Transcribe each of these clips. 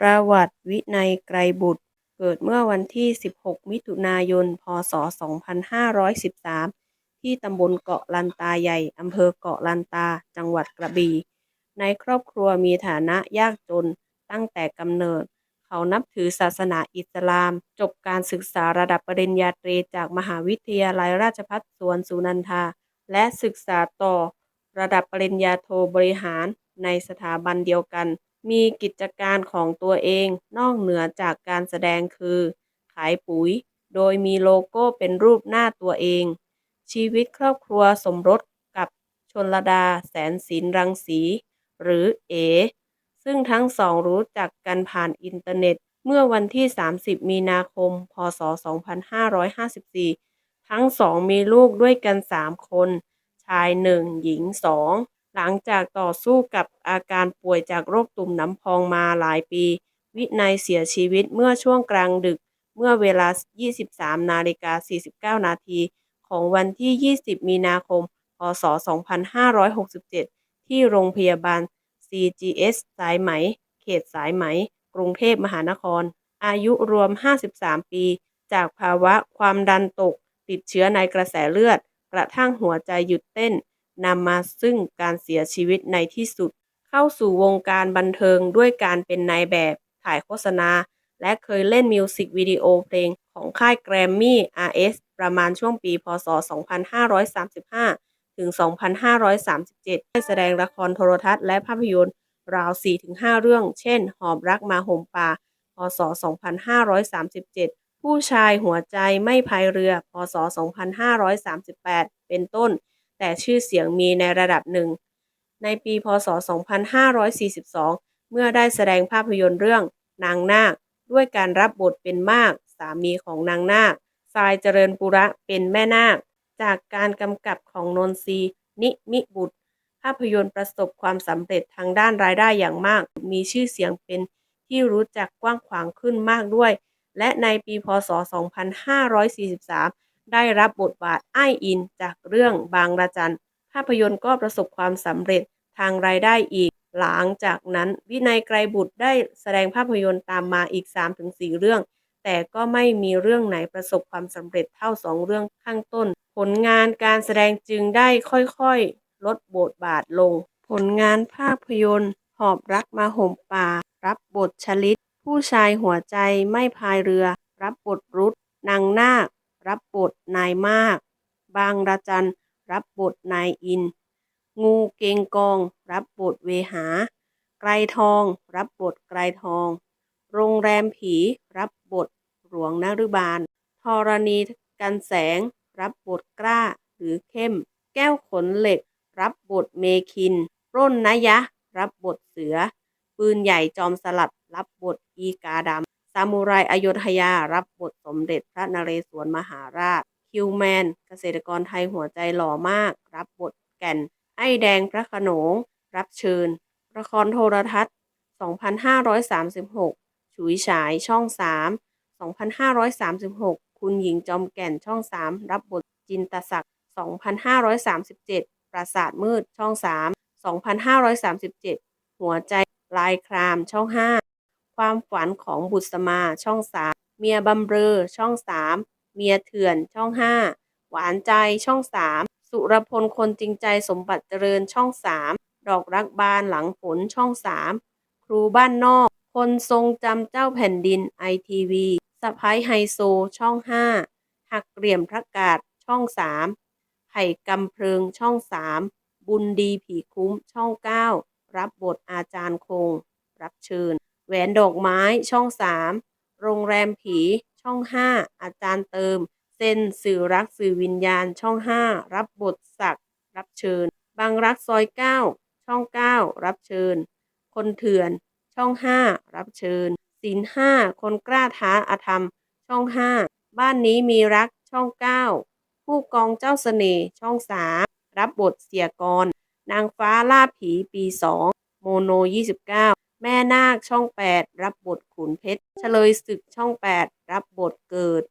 ประวัติวินัยไกรบุตร เกิดเมื่อวันที่ 16 มิถุนายน พ.ศ.2513 ที่ตำบลเกาะลันตาใหญ่อำเภอเกาะลันตา จังหวัดกระบี่ ในครอบครัวมีฐานะยากจนตั้งแต่กำเนิด เขานับถือศาสนาอิสลาม จบการศึกษาระดับปริญญาตรีจากมหาวิทยาลัยราชภัฏสวนสุนันทา และศึกษาต่อระดับปริญญาโทบริหารในสถาบันเดียวกัน มีกิจการของตัวเองนอกเหนือจากการแสดงคือ ขายปุ๋ย โดยมีโลโก้เป็นรูปหน้าตัวเอง ชีวิตครอบครัวสมรสกับชนลดาแสนศิลรังสี หรือเอ ซึ่งทั้งสองรู้จักกันผ่านอินเทอร์เน็ต เมื่อวันที่ 30 มีนาคม พ.ศ.2554 ทั้งสองมีลูกด้วยกัน 3 คน ชายหนึ่งหญิงสอง หลังจากต่อสู้กับอาการป่วยจากโรคตุ่มน้ำพองมาหลายปี วินัยเสียชีวิตเมื่อช่วงกลางดึก เมื่อเวลา 23 นาฬิกา 49 นาทีของวันที่ 20 มีนาคม พ.ศ.2567 ที่โรงพยาบาล CGS สายไหม เขตสายไหม กรุงเทพมหานคร อายุรวม 53 ปี จากภาวะความดันตก ติดเชื้อในกระแสเลือด กระทั่งหัวใจหยุดเต้น นำมาซึ่งการเสียชีวิตในที่สุด เข้าสู่วงการบันเทิงด้วยการเป็นนายแบบถ่ายโฆษณา และเคยเล่นมิวสิกวิดีโอเพลงของค่ายแกรมมี่ RS ประมาณช่วงปี พ.ศ.2535 ถึง 2537 ได้แสดงละครโทรทัศน์และภาพยนตร์ราว 4-5 เรื่อง เช่น หอบรักมาห่มป่า พ.ศ.2537 ผู้ชายหัวใจไม่พายเรือ พ.ศ.2538 เป็นต้น แต่ชื่อเสียงมีในระดับหนึ่ง ในปีพ.ศ.2542 เมื่อได้แสดงภาพยนตร์เรื่องนางนาค ด้วยการรับบทเป็นมากสามีของนางนาคทรายเจริญปุระเป็นแม่นาค จากการกำกับของนนทรีนิมิบุตร ภาพยนตร์ประสบความสำเร็จทางด้านรายได้อย่างมาก มีชื่อเสียงเป็นที่รู้จักกว้างขวางขึ้นมากด้วย และในปีพ.ศ.2543 ได้รับบทบาทอ้ายอินจากเรื่องบางระจันภาพยนตร์ก็ประสบความสำเร็จทางรายได้อีก หลังจากนั้นวินัยไกรบุตรได้แสดงภาพยนตร์ตามมาอีก 3-4 เรื่อง แต่ก็ไม่มีเรื่องไหนประสบความสำเร็จเท่าสองเรื่องข้างต้น ผลงานการแสดงจึงได้ค่อยๆ ลดบทบาทลง ผลงานภาพยนตร์ หอบรักมาห่มป่า รับบทชลิต ผู้ชายหัวใจไม่พายเรือ รับบทรุธนางนาค รับบทนายมาก บางระจันรับบทนายอิน งูเกงกอง รับบทเวหา ไกรทอง รับบทไกรทอง โรงแรมผี รับบทหลวงนฤบาลธรณีกันแสง รับบทกล้าหรือเข้ม แก้วขนเหล็ก รับบทเมคิน ร่นนยะ รับบทเสือ ปืนใหญ่จอมสลัด รับบทอีกาดำามูไรอโยธยา รับบทสมเด็จพระนเรศวรมหาราช คิวแมน เกษตรกรไทยหัวใจหล่อมาก รับบทแก่น ไอ้แดงพระขนง รับเชิญ ละครโทรทัศน์ 2536 ฉุยฉายช่อง 3 2536 คุณหญิงจอมแก่นช่อง 3 รับบทจินตศักดิ์ 2537 ปราสาทมืดช่อง 3 2537 หัวใจลายครามช่อง 5 ความฝันของบุษมาช่อง3เมียบำเรอช่อง3เมียเถื่อนช่อง5หวานใจช่อง3สุรพลคนจริงใจสมบัติเจริญช่อง3ดอกรักบานหลังฝนช่อง3ครูบ้านนอก คนทรงจำเจ้าแผ่นดินไอทีวีสะพ้ายไฮโซช่อง5หักเหลี่ยมพระกาศช่อง3ไผ่กำเพลิงช่อง3บุญดีผีคุ้มช่อง9รับบทอาจารย์คง รับเชิญ แหวนดอกไม้ช่อง3โรงแรมผี ช่อง5อาจารย์เติมเซนสื่อรักสื่อวิญญาณ ช่อง5รับบทศัก รับเชิญ บางรักซอย9ช่อง9รับเชิญ คนเถื่อน ช่อง5รับเชิญศีลห้าคนกล้าท้าอาธรรม ช่อง5บ้านนี้มีรักช่อง9ผู้กองเจ้าเสน่ห์ช่อง3รับบทเสียกร นางฟ้าล่าผีปี2โมโน 29 แม่นาคช่อง 8 รับบทขุนเพชรเฉลยศึกช่อง 8 รับบทเกิด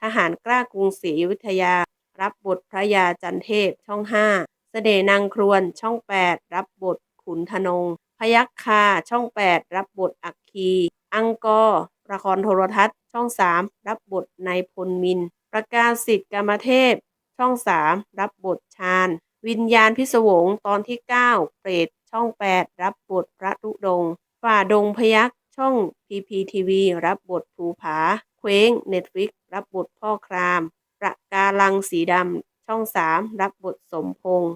ทหารกล้ากรุงศรีอยุธยา รับบทพระยาจันเทพช่อง 5 เสน่ห์นางครวนช่อง 8 รับบทขุนทนง พยัคฆาช่อง 8 รับบทอัคคี อังกอรละครโทรทัศน์ช่อง 3 รับบทนายพลมิน ประกาศสิทธิ์กามเทพ ช่อง 3 รับบทชาญวิญญาณพิศวงตอนที่ 9 เปรตช่อง 8 รับบทพระธุดงค์ ฝ่าดงพยักช่อง PPTV รับบทภูผา เคว้งเน็ตฟลิกรับบทพ่อคราม ประการังสีดำ ช่อง 3 รับบทสมพงษ์